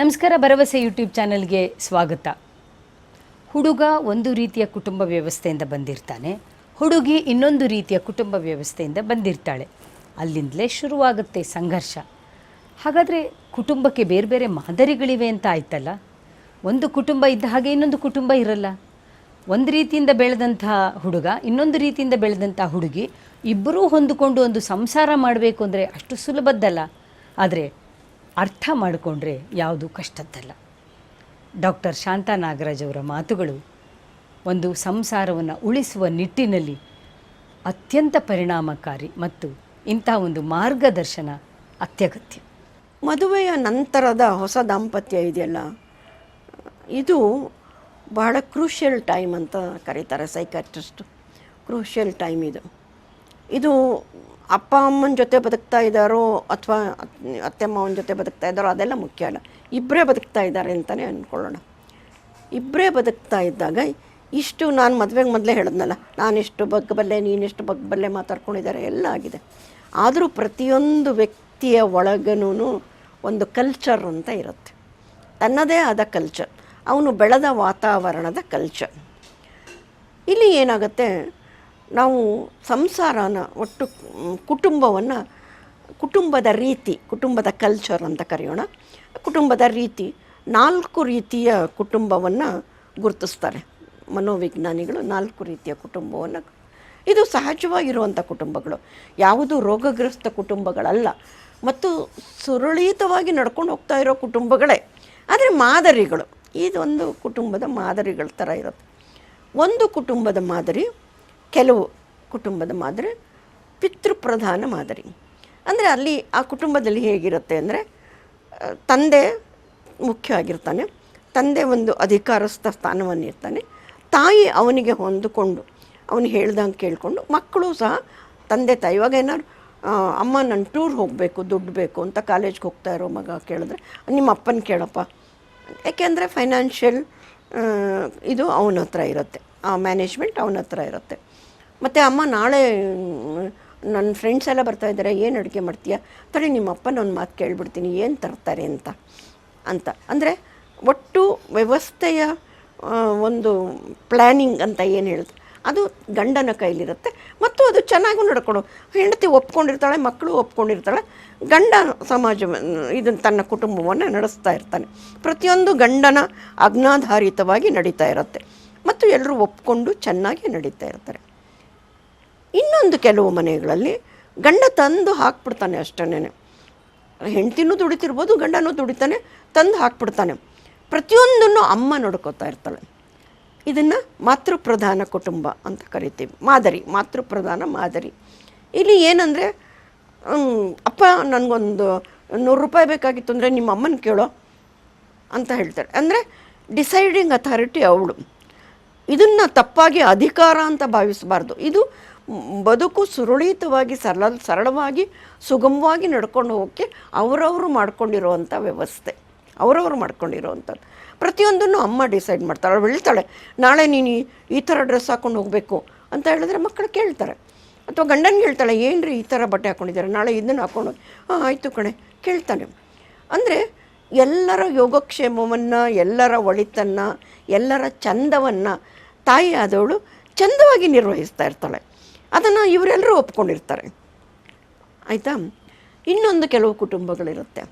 ನಮಸ್ಕಾರ, ಭರವಸೆ ಯೂಟ್ಯೂಬ್ ಚಾನಲ್ಗೆ ಸ್ವಾಗತ. ಹುಡುಗ ಒಂದು ರೀತಿಯ ಕುಟುಂಬ ವ್ಯವಸ್ಥೆಯಿಂದ ಬಂದಿರ್ತಾನೆ. ಹುಡುಗಿ ಇನ್ನೊಂದು ರೀತಿಯ ಕುಟುಂಬ ವ್ಯವಸ್ಥೆಯಿಂದ ಬಂದಿರ್ತಾಳೆ. ಅಲ್ಲಿಂದಲೇ ಶುರುವಾಗುತ್ತೆ ಸಂಘರ್ಷ. ಹಾಗಾದರೆ ಕುಟುಂಬಕ್ಕೆ ಬೇರೆ ಬೇರೆ ಮಾದರಿಗಳಿವೆ ಅಂತ ಆಯ್ತಲ್ಲ? ಒಂದು ಕುಟುಂಬ ಇದ್ದ ಹಾಗೆ ಇನ್ನೊಂದು ಕುಟುಂಬ ಇರಲ್ಲ. ಒಂದು ರೀತಿಯಿಂದ ಬೆಳೆದಂತಹ ಹುಡುಗ, ಇನ್ನೊಂದು ರೀತಿಯಿಂದ ಬೆಳೆದಂಥ ಹುಡುಗಿ ಇಬ್ಬರೂ ಹೊಂದಿಕೊಂಡು ಒಂದು ಸಂಸಾರ ಮಾಡಬೇಕು ಅಂದರೆ ಅಷ್ಟು ಸುಲಭದ್ದಲ್ಲ. ಆದರೆ ಅರ್ಥ ಮಾಡಿಕೊಂಡ್ರೆ ಯಾವುದು ಕಷ್ಟದ್ದಲ್ಲ. ಡಾಕ್ಟರ್ ಶಾಂತಾ ನಾಗರಾಜ್ ಅವರ ಮಾತುಗಳು ಒಂದು ಸಂಸಾರವನ್ನು ಉಳಿಸುವ ನಿಟ್ಟಿನಲ್ಲಿ ಅತ್ಯಂತ ಪರಿಣಾಮಕಾರಿ ಮತ್ತು ಇಂಥ ಒಂದು ಮಾರ್ಗದರ್ಶನ ಅತ್ಯಗತ್ಯ. ಮದುವೆಯ ನಂತರದ ಹೊಸ ದಾಂಪತ್ಯ ಇದೆಯಲ್ಲ? ಇದು ಬಹಳ ಕ್ರೂಷಿಯಲ್ ಟೈಮ್ ಅಂತ ಕರೀತಾರೆ ಸೈಕಾಟ್ರಿಸ್ಟು ಕ್ರೂಷಿಯಲ್ ಟೈಮ್ ಇದು. ಇದು ಅಪ್ಪ ಅಮ್ಮನ ಜೊತೆ ಬದುಕ್ತಾ ಇದ್ದಾರೋ ಅಥವಾ ಅತ್ತೆ ಅಮ್ಮನ ಜೊತೆ ಬದುಕ್ತಾ ಇದ್ದಾರೋ ಅದೆಲ್ಲ ಮುಖ್ಯ ಅಲ್ಲ. ಇಬ್ಬರೇ ಬದುಕ್ತಾ ಇದ್ದಾರೆ ಅಂತಲೇ ಅಂದ್ಕೊಳ್ಳೋಣ ಇಬ್ಬರೇ ಬದುಕ್ತಾ ಇದ್ದಾಗ ಇಷ್ಟು ನಾನು ಮದುವೆಗೆ ಮೊದಲೇ ಹೇಳಿದ್ನಲ್ಲ, ನಾನಿಷ್ಟು ಬಗ್ಗಬಲ್ಲೆ, ನೀನಿಷ್ಟು ಬಗ್ಗಬಲ್ಲೆ ಮಾತಾಡ್ಕೊಂಡಿದ್ದಾರೆ, ಎಲ್ಲ ಆಗಿದೆ. ಆದರೂ ಪ್ರತಿಯೊಂದು ವ್ಯಕ್ತಿಯ ಒಳಗನೂ ಒಂದು ಕಲ್ಚರ್ ಅಂತ ಇರುತ್ತೆ. ತನ್ನದೇ ಆದ ಕಲ್ಚರ್ ಅವನು ಬೆಳೆದ ವಾತಾವರಣದ ಕಲ್ಚರ್ ಇಲ್ಲಿ ಏನಾಗುತ್ತೆ? ನಾವು ಸಂಸಾರನ ಒಟ್ಟು ಕುಟುಂಬವನ್ನು ಕುಟುಂಬದ ರೀತಿ, ಕುಟುಂಬದ ಕಲ್ಚರ್ ಅಂತ ಕರೆಯೋಣ. ಕುಟುಂಬದ ರೀತಿ, ನಾಲ್ಕು ರೀತಿಯ ಕುಟುಂಬವನ್ನು ಗುರುತಿಸ್ತಾರೆ ಮನೋವಿಜ್ಞಾನಿಗಳು. ನಾಲ್ಕು ರೀತಿಯ ಕುಟುಂಬವನ್ನು. ಇದು ಸಹಜವಾಗಿರುವಂಥ ಕುಟುಂಬಗಳು. ಯಾವುದು ರೋಗಗ್ರಸ್ತ ಕುಟುಂಬಗಳಲ್ಲ. ಮತ್ತು ಸುರಳಿತವಾಗಿ ನಡ್ಕೊಂಡು ಹೋಗ್ತಾ ಇರೋ ಕುಟುಂಬಗಳೇ. ಆದರೆ ಮಾದರಿಗಳು. ಇದೊಂದು ಕುಟುಂಬದ ಮಾದರಿಗಳ ಥರ ಇರುತ್ತೆ. ಒಂದು ಕುಟುಂಬದ ಮಾದರಿ ಕೆಲವು ಕುಟುಂಬದ ಮಾದರಿ, ಪಿತೃಪ್ರಧಾನ ಮಾದರಿ. ಅಂದರೆ ಅಲ್ಲಿ ಆ ಕುಟುಂಬದಲ್ಲಿ ಹೇಗಿರುತ್ತೆ ಅಂದರೆ ತಂದೆ ಮುಖ್ಯ ಆಗಿರ್ತಾನೆ ತಂದೆ ಒಂದು ಅಧಿಕಾರಸ್ಥ ಸ್ಥಾನವನ್ನು ಇರ್ತಾನೆ ತಾಯಿ ಅವನಿಗೆ ಹೊಂದಿಕೊಂಡು, ಅವನು ಹೇಳ್ದಂಗೆ ಕೇಳಿಕೊಂಡು, ಮಕ್ಕಳು ಸಹ ತಂದೆ ತಾಯಿ, ಇವಾಗ ಏನಾದ್ರು ಅಮ್ಮ ನನ್ನ ಟೂರ್ ಹೋಗಬೇಕು, ದುಡ್ಡು ಬೇಕು ಅಂತ ಕಾಲೇಜ್ಗೆ ಹೋಗ್ತಾ ಇರೋ ಮಗ ಕೇಳಿದ್ರೆ, ನಿಮ್ಮ ಅಪ್ಪನ ಕೇಳಪ್ಪ. ಯಾಕೆಂದರೆ ಫೈನಾನ್ಷಿಯಲ್ ಇದು ಅವನ ಹತ್ರ ಇರುತ್ತೆ, ಆ ಮ್ಯಾನೇಜ್ಮೆಂಟ್ ಅವನ ಹತ್ರ ಇರುತ್ತೆ. ಮತ್ತು ಅಮ್ಮ ನಾಳೆ ನನ್ನ ಫ್ರೆಂಡ್ಸ್ ಎಲ್ಲ ಬರ್ತಾ ಇದ್ದಾರೆ, ಏನು ಅಡುಗೆ ಮಾಡ್ತೀಯ? ತಡಿ ನಿಮ್ಮ ಅಪ್ಪನ ಒಂದು ಮಾತು ಕೇಳಿಬಿಡ್ತೀನಿ, ಏನು ತರ್ತಾರೆ ಅಂತ. ಅಂತ. ಅಂದರೆ ಒಟ್ಟು ವ್ಯವಸ್ಥೆಯ ಒಂದು ಪ್ಲ್ಯಾನಿಂಗ್ ಅಂತ ಏನು ಹೇಳ್ತಾರೆ ಅದು ಗಂಡನ ಕೈಲಿರುತ್ತೆ, ಮತ್ತು ಅದು ಚೆನ್ನಾಗೂ ನಡ್ಕೊಳು ಹೆಂಡತಿ ಒಪ್ಕೊಂಡಿರ್ತಾಳೆ ಮಕ್ಕಳು ಒಪ್ಕೊಂಡಿರ್ತಾಳೆ, ಗಂಡ ಸಮಾಜ ಇದನ್ನು ತನ್ನ ಕುಟುಂಬವನ್ನು ನಡೆಸ್ತಾ ಇರ್ತಾನೆ. ಪ್ರತಿಯೊಂದು ಗಂಡನ ಅಜ್ಞಾಧಾರಿತವಾಗಿ ನಡೀತಾ ಇರುತ್ತೆ. ಮತ್ತು ಎಲ್ಲರೂ ಒಪ್ಕೊಂಡು ಚೆನ್ನಾಗಿ ನಡೀತಾ ಇರ್ತಾರೆ. ಇನ್ನೊಂದು ಕೆಲವು ಮನೆಗಳಲ್ಲಿ ಗಂಡ ತಂದು ಹಾಕ್ಬಿಡ್ತಾನೆ ಅಷ್ಟೇನೆ ಹೆಂಡ್ತಿನೂ ದುಡಿತಿರ್ಬೋದು, ಗಂಡನೂ ದುಡಿತಾನೆ, ತಂದು ಹಾಕ್ಬಿಡ್ತಾನೆ. ಪ್ರತಿಯೊಂದನ್ನು ಅಮ್ಮ ನೋಡ್ಕೋತಾ ಇರ್ತಾಳೆ. ಇದನ್ನು ಮಾತೃಪ್ರಧಾನ ಕುಟುಂಬ ಅಂತ ಕರಿತೀವಿ. ಮಾದರಿ, ಮಾತೃಪ್ರಧಾನ ಮಾದರಿ. ಇಲ್ಲಿ ಏನಂದರೆ ಅಪ್ಪ ನನಗೊಂದು ನೂರು ರೂಪಾಯಿ ಬೇಕಾಗಿತ್ತು ಅಂದರೆ ನಿಮ್ಮ ಅಮ್ಮನ ಕೇಳೋ ಅಂತ ಹೇಳ್ತಾರೆ. ಅಂದರೆ ಡಿಸೈಡಿಂಗ್ ಅಥಾರಿಟಿ ಅವಳು. ಇದನ್ನು ತಪ್ಪಾಗಿ ಅಧಿಕಾರ ಅಂತ ಭಾವಿಸಬಾರ್ದು. ಇದು ಬದುಕು ಸುರಳಿತವಾಗಿ ಸರಳ ಸರಳವಾಗಿ ಸುಗಮವಾಗಿ ನಡ್ಕೊಂಡು ಹೋಗೋಕ್ಕೆ ಅವರವರು ಮಾಡ್ಕೊಂಡಿರೋವಂಥ ವ್ಯವಸ್ಥೆ. ಅವರವರು ಮಾಡ್ಕೊಂಡಿರೋವಂಥದ್ದು. ಪ್ರತಿಯೊಂದನ್ನು ಅಮ್ಮ ಡಿಸೈಡ್ ಮಾಡ್ತಾಳೆ ಅವಳು ಹೇಳ್ತಾಳೆ, ನಾಳೆ ನೀನು ಈ- ಥರ ಡ್ರೆಸ್ ಹಾಕ್ಕೊಂಡು ಹೋಗಬೇಕು ಅಂತ ಹೇಳಿದ್ರೆ ಮಕ್ಕಳು ಕೇಳ್ತಾರೆ. ಅಥವಾ ಗಂಡನಿಗೆ ಹೇಳ್ತಾಳೆ ಏನು ಈ ಥರ ಬಟ್ಟೆ ಹಾಕ್ಕೊಂಡಿದ್ದಾರೆ ನಾಳೆ ಇದನ್ನು ಹಾಕ್ಕೊಂಡು ಹಾಂ, ಆಯಿತು ಕಣೆ, ಕೇಳ್ತಾನೆ. ಅಂದರೆ ಎಲ್ಲರ ಯೋಗಕ್ಷೇಮವನ್ನು, ಎಲ್ಲರ ಒಳಿತನ್ನು, ಎಲ್ಲರ ಚಂದವನ್ನು ತಾಯಿ ಆದವಳು ಚಂದವಾಗಿ ನಿರ್ವಹಿಸ್ತಾ ಇರ್ತಾಳೆ. ಅದನ್ನು ಇವರೆಲ್ಲರೂ ಒಪ್ಕೊಂಡಿರ್ತಾರೆ. ಆಯಿತಾ? ಇನ್ನೊಂದು ಕೆಲವು ಕುಟುಂಬಗಳಿರುತ್ತೆ.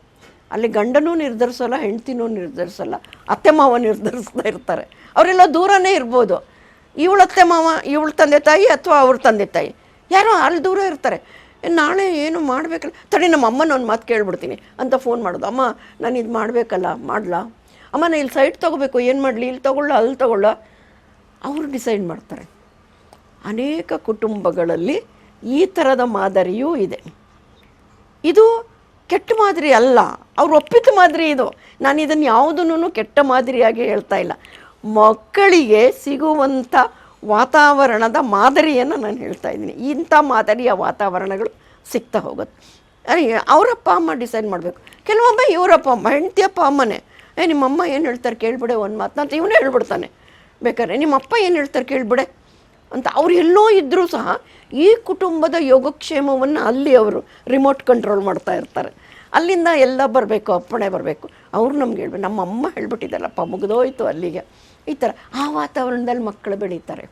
ಅಲ್ಲಿ ಗಂಡನೂ ನಿರ್ಧರಿಸೋಲ್ಲ, ಹೆಂಡ್ತಿನೂ ನಿರ್ಧರಿಸೋಲ್ಲ, ಅತ್ತೆ ಮಾವ ನಿರ್ಧರಿಸ್ತಾ ಇರ್ತಾರೆ. ಅವರೆಲ್ಲ ದೂರನೇ ಇರ್ಬೋದು. ಇವಳ ಅತ್ತೆ ಮಾವ, ಇವಳ ತಂದೆ ತಾಯಿ ಅಥವಾ ಅವ್ರ ತಂದೆ ತಾಯಿ. ಯಾರೋ ಅಲ್ಲಿ ದೂರ ಇರ್ತಾರೆ. ನಾಳೆ ಏನು ಮಾಡಬೇಕಲ್ಲ? ತಡಿ, ನಮ್ಮ ಅಮ್ಮನ ಒಂದು ಮಾತು ಕೇಳ್ಬಿಡ್ತೀನಿ ಅಂತ ಫೋನ್ ಮಾಡೋದು. ಅಮ್ಮ, ನಾನು ಇದು ಮಾಡಬೇಕಲ್ಲ, ಮಾಡಲಾ? ಅಮ್ಮ ನಾನು ಇಲ್ಲಿ ಸೈಟ್ ತೊಗೋಬೇಕು. ಏನು ಮಾಡಲಿ? ಇಲ್ಲಿ ತೊಗೊಳ್ಳ, ಅಲ್ಲಿ ತೊಗೊಳ್ಳ. ಅವರು ಡಿಸೈಡ್ ಮಾಡ್ತಾರೆ. ಅನೇಕ ಕುಟುಂಬಗಳಲ್ಲಿ ಈ ಥರದ ಮಾದರಿಯೂ ಇದೆ. ಇದು ಕೆಟ್ಟ ಮಾದರಿ ಅಲ್ಲ. ಅವ್ರು ಒಪ್ಪಿದ ಮಾದರಿ ಇದು. ನಾನು ಇದನ್ನು ಯಾವುದನ್ನು ಕೆಟ್ಟ ಮಾದರಿಯಾಗಿ ಹೇಳ್ತಾ ಇಲ್ಲ. ಮಕ್ಕಳಿಗೆ ಸಿಗುವಂಥ ವಾತಾವರಣದ ಮಾದರಿಯನ್ನು ನಾನು ಹೇಳ್ತಾ ಇದ್ದೀನಿ. ಇಂಥ ಮಾದರಿಯ ವಾತಾವರಣಗಳು ಸಿಗ್ತಾ ಹೋಗುತ್ತೆ. ಅವರಪ್ಪ ಅಮ್ಮ ಡಿಸೈಡ್ ಮಾಡಬೇಕು. ಕೆಲವೊಮ್ಮೆ ಇವರಪ್ಪ ಅಮ್ಮ, ಹೆಂಡತಿ ಅಪ್ಪ ಅಮ್ಮನೇ. ಏ, ನಿಮ್ಮಮ್ಮ ಏನು ಹೇಳ್ತಾರೆ ಕೇಳ್ಬಿಡೆ ಒಂದು ಮಾತನ್ನ ಇವನೇ ಹೇಳ್ಬಿಡ್ತಾನೆ. ಬೇಕಾದ್ರೆ ನಿಮ್ಮಪ್ಪ ಏನು ಹೇಳ್ತಾರೆ ಕೇಳ್ಬಿಡೆ? ಅಂತ ಅವ್ರು ಎಲ್ಲೋ ಇದ್ದರೂ ಸಹ ಈ ಕುಟುಂಬದ ಯೋಗಕ್ಷೇಮವನ್ನು ಅಲ್ಲಿ ಅವರು ರಿಮೋಟ್ ಕಂಟ್ರೋಲ್ ಮಾಡ್ತಾ ಇರ್ತಾರೆ. ಅಲ್ಲಿಂದ ಎಲ್ಲ ಬರಬೇಕು, ಅಪ್ಪಣೆ ಬರಬೇಕು. ಅವ್ರು ನಮ್ಗೆ ಹೇಳ್ಬೇಕು ನಮ್ಮ ಅಮ್ಮ ಹೇಳ್ಬಿಟ್ಟಿದ್ದಲ್ಲಪ್ಪ, ಮುಗಿದೋಯ್ತು ಅಲ್ಲಿಗೆ. ಈ ಥರ ಆ ವಾತಾವರಣದಲ್ಲಿ ಮಕ್ಕಳು ಬೆಳೀತಾರೆ.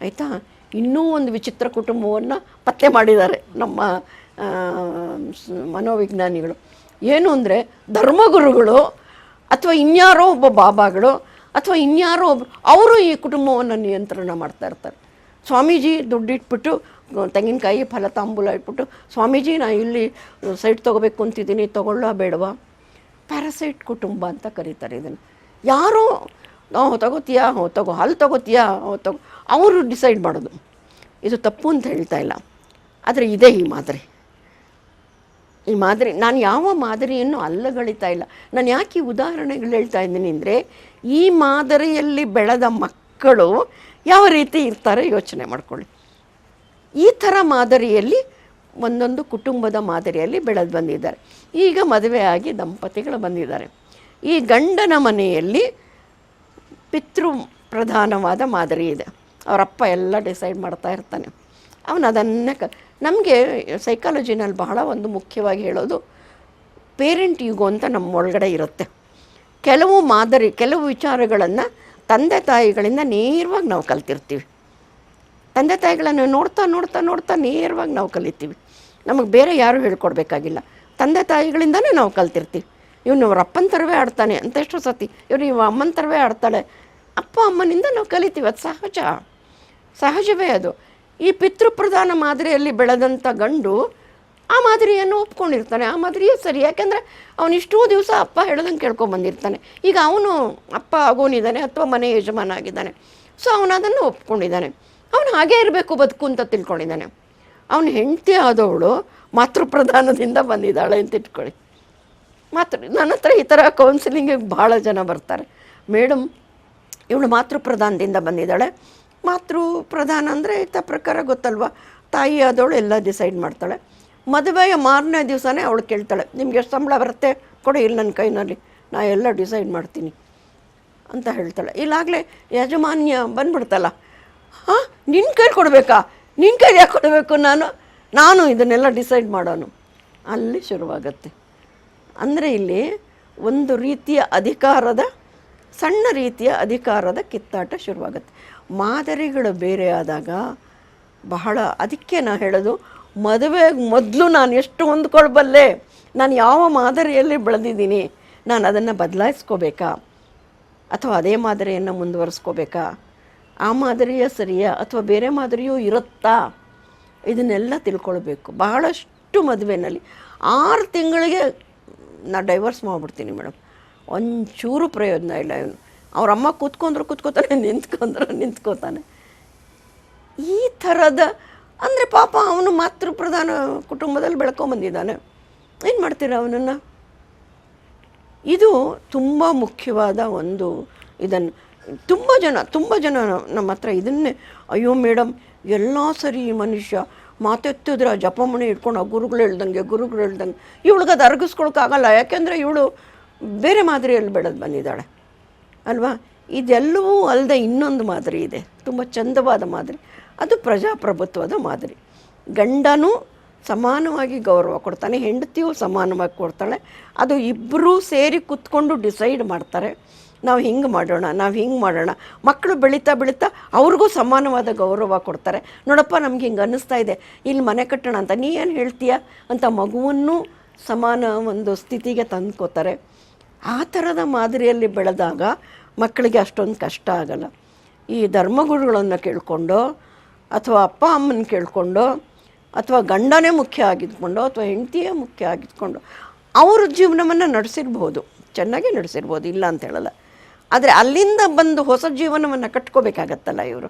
ಆಯಿತಾ? ಇನ್ನೂ ಒಂದು ವಿಚಿತ್ರ ಕುಟುಂಬವನ್ನು ಪತ್ತೆ ಮಾಡಿದ್ದಾರೆ ನಮ್ಮ ಮನೋವಿಜ್ಞಾನಿಗಳು. ಏನು ಅಂದರೆ ಧರ್ಮಗುರುಗಳು ಅಥವಾ ಇನ್ಯಾರೋ ಒಬ್ಬ ಬಾಬಾಗಳು ಅಥವಾ ಇನ್ಯಾರೋ ಒಬ್ರು, ಅವರು ಈ ಕುಟುಂಬವನ್ನು ನಿಯಂತ್ರಣ ಮಾಡ್ತಾ ಇರ್ತಾರೆ. ಸ್ವಾಮೀಜಿ ದುಡ್ಡಿಟ್ಬಿಟ್ಟು, ತೆಂಗಿನಕಾಯಿ ಫಲ ತಾಂಬೂಲ ಇಟ್ಬಿಟ್ಟು, ಸ್ವಾಮೀಜಿ ನಾ ಇಲ್ಲಿ ಸೈಟ್ ತೊಗೋಬೇಕು ಅಂತಿದ್ದೀನಿ, ತೊಗೊಳ್ಳೋ ಬೇಡವಾ? ಪ್ಯಾರಾಸೈಟ್ ಕುಟುಂಬ ಅಂತ ಕರೀತಾರೆ ಇದನ್ನು. ಯಾರೋ ನಾವು ತಗೋತೀಯಾ? ಹ್ಞೂ ತಗೋ, ಅಲ್ಲಿ ತಗೋತೀಯಾ? ಹ್ಞೂ ತಗೋ. ಅವರು ಡಿಸೈಡ್ ಮಾಡೋದು. ಇದು ತಪ್ಪು ಅಂತ ಹೇಳ್ತಾ ಇಲ್ಲ. ಆದರೆ ಇದೇ ಈ ಮಾದರಿ. ಈ ಮಾದರಿ, ನಾನು ಯಾವ ಮಾದರಿಯನ್ನು ಅಲ್ಲಗಳಿತಾ ಇಲ್ಲ. ನಾನು ಯಾಕೆ ಈ ಉದಾಹರಣೆಗಳು ಹೇಳ್ತಾ ಇದ್ದೀನಿ ಅಂದರೆ, ಈ ಮಾದರಿಯಲ್ಲಿ ಬೆಳೆದ ಮಕ್ಕಳು ಯಾವ ರೀತಿ ಇರ್ತಾರೆ ಯೋಚನೆ ಮಾಡ್ಕೊಳ್ಳಿ. ಈ ಥರ ಮಾದರಿಯಲ್ಲಿ, ಒಂದೊಂದು ಕುಟುಂಬದ ಮಾದರಿಯಲ್ಲಿ ಬೆಳೆದು ಬಂದಿದ್ದಾರೆ. ಈಗ ಮದುವೆಯಾಗಿ ದಂಪತಿಗಳು ಬಂದಿದ್ದಾರೆ. ಈ ಗಂಡನ ಮನೆಯಲ್ಲಿ ಪಿತೃ ಪ್ರಧಾನವಾದ ಮಾದರಿ ಇದೆ. ಅವರಪ್ಪ ಎಲ್ಲ ಡಿಸೈಡ್ ಮಾಡ್ತಾ ಇರ್ತಾನೆ. ಅವನು ಅದನ್ನೇ ಕ ನಮಗೆ ಸೈಕಾಲಜಿನಲ್ಲಿ ಬಹಳ ಒಂದು ಮುಖ್ಯವಾಗಿ ಹೇಳೋದು ಪೇರೆಂಟ್ ಯುಗೋ ಅಂತ ನಮ್ಮ ಒಳಗಡೆ ಇರುತ್ತೆ. ಕೆಲವು ಮಾದರಿ, ಕೆಲವು ವಿಚಾರಗಳನ್ನು ತಂದೆ ತಾಯಿಗಳಿಂದ ನೇರವಾಗಿ ನಾವು ಕಲ್ತಿರ್ತೀವಿ. ತಂದೆ ತಾಯಿಗಳನ್ನು ನೋಡ್ತಾ ನೋಡ್ತಾ ನೋಡ್ತಾ ನೇರವಾಗಿ ನಾವು ಕಲಿತೀವಿ. ನಮಗೆ ಬೇರೆ ಯಾರು ಹೇಳ್ಕೊಡ್ಬೇಕಾಗಿಲ್ಲ. ತಂದೆ ತಾಯಿಗಳಿಂದನೇ ನಾವು ಕಲ್ತಿರ್ತೀವಿ. ಇವನು ಅವ್ರ ಅಪ್ಪನ ಥರವೇ ಆಡ್ತಾನೆ ಅಂತ ಎಷ್ಟೋ ಸತಿ. ಇವ್ರು ಇವ ಅಮ್ಮನ ಥರವೇ ಆಡ್ತಾಳೆ. ಅಪ್ಪ ಅಮ್ಮನಿಂದ ನಾವು ಕಲಿತೀವಿ. ಅದು ಸಹಜ. ಸಹಜವೇ ಅದು. ಈ ಪಿತೃಪ್ರಧಾನ ಮಾದರಿಯಲ್ಲಿ ಬೆಳೆದಂಥ ಗಂಡು ಆ ಮಾದರಿಯನ್ನು ಒಪ್ಕೊಂಡಿರ್ತಾನೆ. ಆ ಮಾದರಿಯೇ ಸರಿ. ಯಾಕೆಂದರೆ ಅವನು ಇಷ್ಟೂ ದಿವಸ ಅಪ್ಪ ಹೇಳ್ದಂಗೆ ಕೇಳ್ಕೊಂಬಂದಿರ್ತಾನೆ ಈಗ ಅವನು ಅಪ್ಪ ಆಗೋನಿದ್ದಾನೆ ಅಥವಾ ಮನೆ ಯಜಮಾನ ಆಗಿದ್ದಾನೆ ಸೊ ಅವನು ಅದನ್ನು ಒಪ್ಕೊಂಡಿದ್ದಾನೆ. ಅವನು ಹಾಗೇ ಇರಬೇಕು ಬದುಕು ಅಂತ ತಿಳ್ಕೊಂಡಿದ್ದಾನೆ. ಅವನ ಹೆಂಡತಿ ಆದವಳು ಮಾತೃಪ್ರಧಾನದಿಂದ ಬಂದಿದ್ದಾಳೆ ಅಂತ ಇಟ್ಕೊಳ್ಳಿ. ಮಾತೃ ನನ್ನ ಹತ್ರ ಈ ಥರ ಕೌನ್ಸಿಲಿಂಗಿಗೆ ಭಾಳ ಜನ ಬರ್ತಾರೆ. ಮೇಡಮ್ ಇವಳು ಮಾತೃಪ್ರಧಾನದಿಂದ ಬಂದಿದ್ದಾಳೆ. ಮಾತೃ ಪ್ರಧಾನ ಅಂದರೆ ಇತ್ತ ಪ್ರಕಾರ ಗೊತ್ತಲ್ವ? ತಾಯಿ ಆದವಳು ಎಲ್ಲ ಡಿಸೈಡ್ ಮಾಡ್ತಾಳೆ. ಮದುವೆಯ ಮಾರನೇ ದಿವಸನೇ ಅವಳು ಕೇಳ್ತಾಳೆ, ನಿಮ್ಗೆ ಎಷ್ಟು ಸಂಬಳ ಬರುತ್ತೆ? ಕೊಡಿ ಇಲ್ಲಿ ನನ್ನ ಕೈನಲ್ಲಿ, ನಾ ಎಲ್ಲ ಡಿಸೈಡ್ ಮಾಡ್ತೀನಿ. ಅಂತ ಹೇಳ್ತಾಳೆ. ಇಲ್ಲಾಗಲೇ ಯಜಮಾನ್ಯ ಬಂದ್ಬಿಡ್ತಲ್ಲ, ಹಾಂ ನಿನ್ನ ಕೈ ಕೊಡಬೇಕಾ? ನಿನ್ನ ಕೈ ಯಾಕೆ ಕೊಡಬೇಕು ನಾನು? ನಾನು ಇದನ್ನೆಲ್ಲ ಡಿಸೈಡ್ ಮಾಡೋನು. ಅಲ್ಲಿ ಶುರುವಾಗತ್ತೆ. ಅಂದರೆ ಇಲ್ಲಿ ಒಂದು ರೀತಿಯ ಅಧಿಕಾರದ, ಸಣ್ಣ ರೀತಿಯ ಅಧಿಕಾರದ ಕಿತ್ತಾಟ ಶುರುವಾಗುತ್ತೆ. ಮಾದರಿಗಳು ಬೇರೆ ಆದಾಗ ಬಹಳ ಅದಕ್ಕೆ ನಾನು ಹೇಳೋದು ಮದುವೆ ಮೊದಲು ನಾನು ಎಷ್ಟು ಹೊಂದ್ಕೊಳ್ಬಲ್ಲೆ? ನಾನು ಯಾವ ಮಾದರಿಯಲ್ಲಿ ಬೆಳೆದಿದ್ದೀನಿ? ನಾನು ಅದನ್ನು ಬದಲಾಯಿಸ್ಕೋಬೇಕಾ? ಅಥವಾ ಅದೇ ಮಾದರಿಯನ್ನು ಮುಂದುವರಿಸ್ಕೋಬೇಕಾ? ಆ ಮಾದರಿಯ ಸರಿಯಾ? ಅಥವಾ ಬೇರೆ ಮಾದರಿಯೂ ಇರುತ್ತಾ? ಇದನ್ನೆಲ್ಲ ತಿಳ್ಕೊಳ್ಬೇಕು. ಬಹಳಷ್ಟು ಮದುವೆನಲ್ಲಿ, ಆರು ತಿಂಗಳಿಗೆ ನಾನು ಡೈವರ್ಸ್ ಮಾಡಿಬಿಡ್ತೀನಿ ಮೇಡಮ್ ಒಂಚೂರು ಪ್ರಯೋಜನ ಇಲ್ಲ ಇವನು. ಅವ್ರ ಅಮ್ಮ ಕೂತ್ಕೊಂಡ್ರು ಕೂತ್ಕೋತಾನೆ, ನಿಂತ್ಕೊಂಡ್ರು ನಿಂತ್ಕೋತಾನೆ. ಈ ಥರದ ಅಂದರೆ ಪಾಪ ಅವನು ಮಾತೃ ಪ್ರಧಾನ ಕುಟುಂಬದಲ್ಲಿ ಬೆಳ್ಕೊಂಬಂದಿದ್ದಾನೆ. ಏನು ಮಾಡ್ತೀರ ಅವನನ್ನು? ಇದು ತುಂಬ ಮುಖ್ಯವಾದ ಒಂದು ಇದನ್ನು ತುಂಬ ಜನ ತುಂಬ ಜನ ನಮ್ಮ ಹತ್ರ ಇದನ್ನೇ, ಅಯ್ಯೋ ಮೇಡಮ್ ಎಲ್ಲ ಸರಿ ಮನುಷ್ಯ, ಮಾತೆತ್ತಿದ್ರೆ ಆ ಜಪಮಣಿ ಇಟ್ಕೊಂಡು ಆ ಗುರುಗಳು ಹೇಳ್ದಂಗೆ ಗುರುಗಳು ಹೇಳ್ದಂಗೆ ಇವಳಿಗೆ ಅದು ಅರಗಿಸ್ಕೊಳಕ್ಕಾಗಲ್ಲ, ಯಾಕೆಂದರೆ ಇವಳು ಬೇರೆ ಮಾದರಿಯಲ್ಲಿ ಬೆಳೆದು ಬಂದಿದ್ದಾಳೆ. ಅಲ್ವಾ? ಇದೆಲ್ಲವೂ ಅಲ್ಲದೆ ಇನ್ನೊಂದು ಮಾದರಿ ಇದೆ. ತುಂಬ ಚಂದವಾದ ಮಾದರಿ. ಅದು ಪ್ರಜಾಪ್ರಭುತ್ವದ ಮಾದರಿ. ಗಂಡನೂ ಸಮಾನವಾಗಿ ಗೌರವ ಕೊಡ್ತಾನೆ, ಹೆಂಡತಿಯೂ ಸಮಾನವಾಗಿ ಕೊಡ್ತಾಳೆ. ಅದು ಇಬ್ಬರೂ ಸೇರಿ ಕೂತ್ಕೊಂಡು ಡಿಸೈಡ್ ಮಾಡ್ತಾರೆ, ನಾವು ಹಿಂಗೆ ಮಾಡೋಣ, ನಾವು ಹಿಂಗೆ ಮಾಡೋಣ. ಮಕ್ಕಳು ಬೆಳೀತಾ ಬೆಳೀತಾ ಅವ್ರಿಗೂ ಸಮಾನವಾದ ಗೌರವ ಕೊಡ್ತಾರೆ. ನೋಡಪ್ಪ, ನಮ್ಗೆ ಹಿಂಗೆ ಅನ್ನಿಸ್ತಾ ಇದೆ. ಇಲ್ಲಿ ಮನೆ ಕಟ್ಟೋಣ ಅಂತ ನೀ ಏನು ಹೇಳ್ತೀಯ? ಅಂತ ಮಗುವನ್ನು ಸಮಾನ ಒಂದು ಸ್ಥಿತಿಗೆ ತಂದ್ಕೋತಾರೆ. ಆ ಥರದ ಮಾದರಿಯಲ್ಲಿ ಬೆಳೆದಾಗ ಮಕ್ಕಳಿಗೆ ಅಷ್ಟೊಂದು ಕಷ್ಟ ಆಗಲ್ಲ. ಈ ಧರ್ಮಗುರುಗಳನ್ನು ಕೇಳಿಕೊಂಡು ಅಥವಾ ಅಪ್ಪ ಅಮ್ಮನ ಕೇಳಿಕೊಂಡು ಅಥವಾ ಗಂಡನೇ ಮುಖ್ಯ ಆಗಿದ್ಕೊಂಡು ಅಥವಾ ಹೆಂಡತಿಯೇ ಮುಖ್ಯ ಆಗಿದ್ಕೊಂಡು ಅವ್ರ ಜೀವನವನ್ನು ನಡೆಸಿರ್ಬೋದು. ಚೆನ್ನಾಗಿ ನಡೆಸಿರ್ಬೋದು, ಇಲ್ಲ ಅಂತ ಹೇಳಲ್ಲ. ಆದರೆ ಅಲ್ಲಿಂದ ಬಂದು ಹೊಸ ಜೀವನವನ್ನು ಕಟ್ಕೋಬೇಕಾಗತ್ತಲ್ಲ ಇವರು.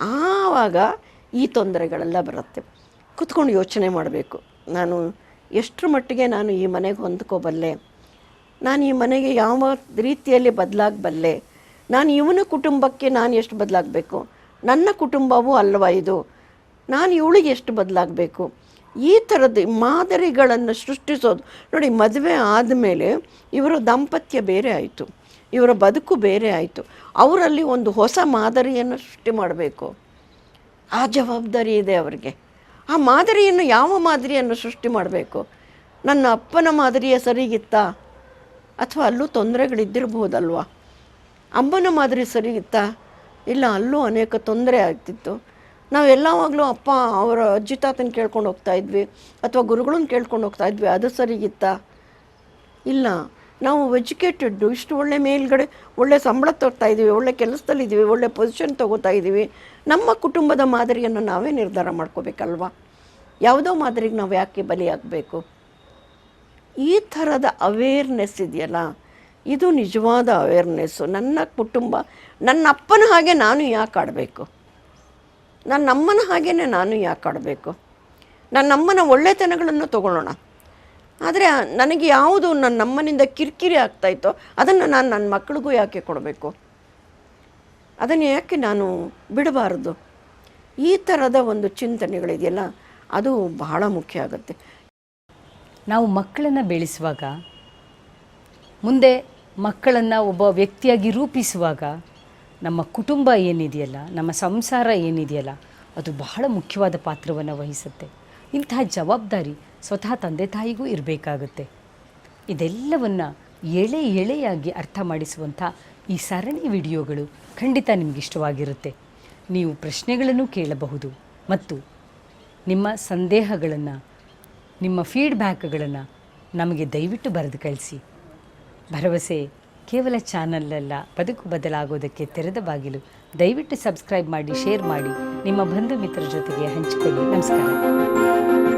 ಆವಾಗ ಈ ತೊಂದರೆಗಳೆಲ್ಲ ಬರುತ್ತೆ. ಕುತ್ಕೊಂಡು ಯೋಚನೆ ಮಾಡಬೇಕು. ನಾನು ಎಷ್ಟರ ಮಟ್ಟಿಗೆ ನಾನು ಈ ಮನೆಗೆ ಹೊಂದ್ಕೋಬಲ್ಲೆ? ನಾನು ಈ ಮನೆಗೆ ಯಾವ ರೀತಿಯಲ್ಲಿ ಬದಲಾಗಬಲ್ಲೆ? ನಾನು ಇವನ ಕುಟುಂಬಕ್ಕೆ ನಾನು ಎಷ್ಟು ಬದಲಾಗಬೇಕು? ನನ್ನ ಕುಟುಂಬವೂ ಅಲ್ವಾ ಇದು? ನಾನು ಇವಳಿಗೆ ಎಷ್ಟು ಬದಲಾಗಬೇಕು? ಈ ಥರದ ಮಾದರಿಗಳನ್ನು ಸೃಷ್ಟಿಸೋದು. ನೋಡಿ, ಮದುವೆ ಆದಮೇಲೆ ಇವರ ದಾಂಪತ್ಯ ಬೇರೆ ಆಯಿತು. ಇವರ ಬದುಕು ಬೇರೆ ಆಯಿತು. ಅವರಲ್ಲಿ ಒಂದು ಹೊಸ ಮಾದರಿಯನ್ನು ಸೃಷ್ಟಿ ಮಾಡಬೇಕು. ಆ ಜವಾಬ್ದಾರಿ ಇದೆ ಅವರಿಗೆ. ಆ ಮಾದರಿಯನ್ನು ಯಾವ ಮಾದರಿಯನ್ನು ಸೃಷ್ಟಿ ಮಾಡಬೇಕು? ನನ್ನ ಅಪ್ಪನ ಮಾದರಿಯ ಸರಿಗಿತ್ತಾ? ಅಥವಾ ಅಲ್ಲೂ ತೊಂದರೆಗಳಿದ್ದಿರಬಹುದಲ್ವಾ ಅಮ್ಮನ ಮಾದರಿ ಸರಿಗಿತ್ತಾ ಇಲ್ಲ, ಅಲ್ಲೂ ಅನೇಕ ತೊಂದರೆ ಆಗ್ತಿತ್ತು. ನಾವು ಎಲ್ಲವಾಗಲೂ ಅಪ್ಪ, ಅವರ ಅಜ್ಜಿ, ತಾತನ ಕೇಳ್ಕೊಂಡು ಹೋಗ್ತಾ ಇದ್ವಿ, ಅಥವಾ ಗುರುಗಳನ್ನ ಕೇಳ್ಕೊಂಡು ಹೋಗ್ತಾ ಇದ್ವಿ, ಅದು ಸರಿಗಿತ್ತಾ ಇಲ್ಲ. ನಾವು ಎಜುಕೇಟೆಡ್ಡು, ಇಷ್ಟು ಒಳ್ಳೆ ಮೇಲ್ಗಡೆ, ಒಳ್ಳೆ ಸಂಬಳ ತೋರ್ತಾ ಇದ್ದೀವಿ ಒಳ್ಳೆ ಕೆಲಸದಲ್ಲಿದ್ದೀವಿ ಒಳ್ಳೆ ಪೊಸಿಷನ್ ತೊಗೋತಾ ಇದ್ದೀವಿ ನಮ್ಮ ಕುಟುಂಬದ ಮಾದರಿಯನ್ನು ನಾವೇ ನಿರ್ಧಾರ ಮಾಡ್ಕೋಬೇಕಲ್ವಾ? ಯಾವುದೋ ಮಾದರಿಗೆ ನಾವು ಯಾಕೆ ಬಲಿಯಾಗಬೇಕು? ಈ ಥರದ ಅವೇರ್ನೆಸ್ ಇದೆಯಲ್ಲ? ಇದು ನಿಜವಾದ ಅವೇರ್ನೆಸ್ಸು ನನ್ನ ಕುಟುಂಬ, ನನ್ನ ಅಪ್ಪನ ಹಾಗೆ ನಾನು ಯಾಕೆ ಆಡಬೇಕು? ನನ್ನ ಅಮ್ಮನ ಹಾಗೇ ನಾನು ಯಾಕೆ ಆಡಬೇಕು? ನನ್ನ ಅಮ್ಮನ ಒಳ್ಳೆತನಗಳನ್ನು ತಗೊಳ್ಳೋಣ. ಆದರೆ ನನಗೆ ಯಾವುದು ನನ್ನ ಅಮ್ಮನಿಂದ ಕಿರಿಕಿರಿ ಆಗ್ತಾಯಿತ್ತೋ ಅದನ್ನು ನಾನು ನನ್ನ ಮಕ್ಕಳಿಗೂ ಯಾಕೆ ಕೊಡಬೇಕು? ಅದನ್ನು ಯಾಕೆ ನಾನು ಬಿಡಬಾರದು? ಈ ಥರದ ಒಂದು ಚಿಂತನೆಗಳಿದೆಯಲ್ಲ, ಅದು ಬಹಳ ಮುಖ್ಯ ಆಗುತ್ತೆ. ನಾವು ಮಕ್ಕಳನ್ನು ಬೆಳೆಸುವಾಗ, ಮುಂದೆ ಮಕ್ಕಳನ್ನು ಒಬ್ಬ ವ್ಯಕ್ತಿಯಾಗಿ ರೂಪಿಸುವಾಗ ನಮ್ಮ ಕುಟುಂಬ ಏನಿದೆಯಲ್ಲ, ನಮ್ಮ ಸಂಸಾರ ಏನಿದೆಯಲ್ಲ, ಅದು ಬಹಳ ಮುಖ್ಯವಾದ ಪಾತ್ರವನ್ನು ವಹಿಸುತ್ತೆ. ಇಂತಹ ಜವಾಬ್ದಾರಿ ಸ್ವತಃ ತಂದೆ ತಾಯಿಗೂ ಇರಬೇಕಾಗುತ್ತೆ. ಇದೆಲ್ಲವನ್ನು ಎಳೆ ಎಳೆಯಾಗಿ ಅರ್ಥ ಮಾಡಿಸುವಂಥ ಈ ಸರಣಿ ವಿಡಿಯೋಗಳು ಖಂಡಿತ ನಿಮಗಿಷ್ಟವಾಗಿರುತ್ತೆ ನೀವು ಪ್ರಶ್ನೆಗಳನ್ನು ಕೇಳಬಹುದು ಮತ್ತು ನಿಮ್ಮ ಸಂದೇಹಗಳನ್ನು ನಿಮ್ಮ ಫೀಡ್ಬ್ಯಾಕ್ಗಳನ್ನು ನಮಗೆ ದಯವಿಟ್ಟು ಬರೆದು ಕಳಿಸಿ. ಭರವಸೆ ಕೇವಲ ಚಾನಲ್ಲಲ್ಲ ಬದುಕು ಬದಲಾಗೋದಕ್ಕೆ ತೆರೆದ ಬಾಗಿಲು. ದಯವಿಟ್ಟು ಸಬ್ಸ್ಕ್ರೈಬ್ ಮಾಡಿ, ಶೇರ್ ಮಾಡಿ, ನಿಮ್ಮ ಬಂಧು ಮಿತ್ರರ ಜೊತೆಗೆ ಹಂಚಿಕೊಳ್ಳಿ. ನಮಸ್ಕಾರ.